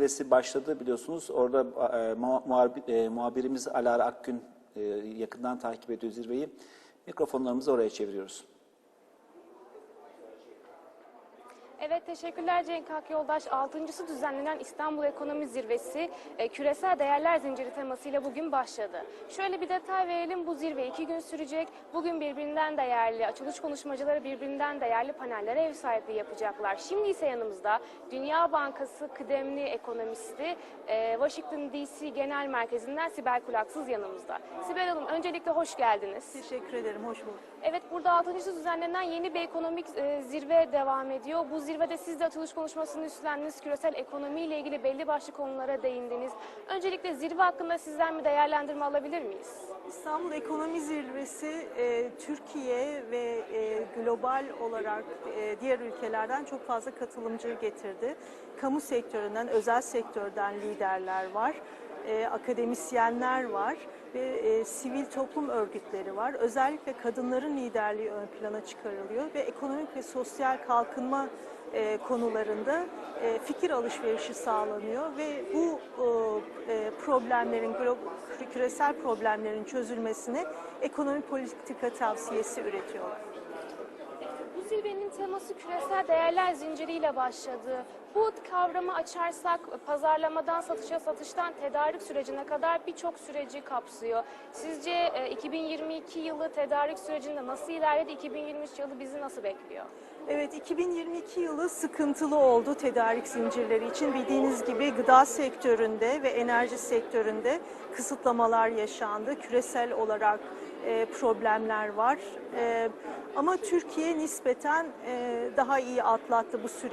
zirvesi başladı biliyorsunuz. Orada e, muha- muharbi- e, muhabirimiz Alara Akgün e, yakından takip ediyor zirveyi. Mikrofonlarımızı oraya çeviriyoruz. Evet teşekkürler Cenk Hak Yoldaş. Altıncısı düzenlenen İstanbul Ekonomi Zirvesi e, küresel değerler zinciri temasıyla bugün başladı. Şöyle bir detay verelim. Bu zirve iki gün sürecek. Bugün birbirinden değerli, açılış konuşmacıları birbirinden değerli panellere ev sahipliği yapacaklar. Şimdi ise yanımızda Dünya Bankası kıdemli ekonomisti e, Washington DC Genel Merkezi'nden Sibel Kulaksız yanımızda. Sibel Hanım öncelikle hoş geldiniz. Teşekkür ederim, hoş bulduk. Evet burada 6. düzenlenen yeni bir ekonomik e, zirve devam ediyor. Bu zirvede siz de açılış konuşmasını üstlendiniz. Küresel ekonomiyle ilgili belli başlı konulara değindiniz. Öncelikle zirve hakkında sizden bir değerlendirme alabilir miyiz? İstanbul Ekonomi Zirvesi e, Türkiye ve e, global olarak e, diğer ülkelerden çok fazla katılımcı getirdi. Kamu sektöründen, özel sektörden liderler var, e, akademisyenler var ve e, sivil toplum örgütleri var. Özellikle kadınların liderliği ön plana çıkarılıyor ve ekonomik ve sosyal kalkınma e, konularında e, fikir alışverişi sağlanıyor ve bu e, e, problemlerin küresel problemlerin çözülmesine ekonomi politika tavsiyesi üretiyorlar. Bu zirvenin teması küresel değerler zinciriyle başladı. Bu kavramı açarsak pazarlamadan satışa, satıştan tedarik sürecine kadar birçok süreci kapsıyor. Sizce e, 2022 yılı tedarik sürecinde nasıl ilerledi? 2023 yılı bizi nasıl bekliyor? Evet, 2022 yılı sıkıntılı oldu tedarik zincirleri için. Bildiğiniz gibi gıda sektöründe ve enerji sektöründe kısıtlamalar yaşandı. Küresel olarak e, problemler var. E, ama Türkiye nispeten e, daha iyi atlattı bu süreci.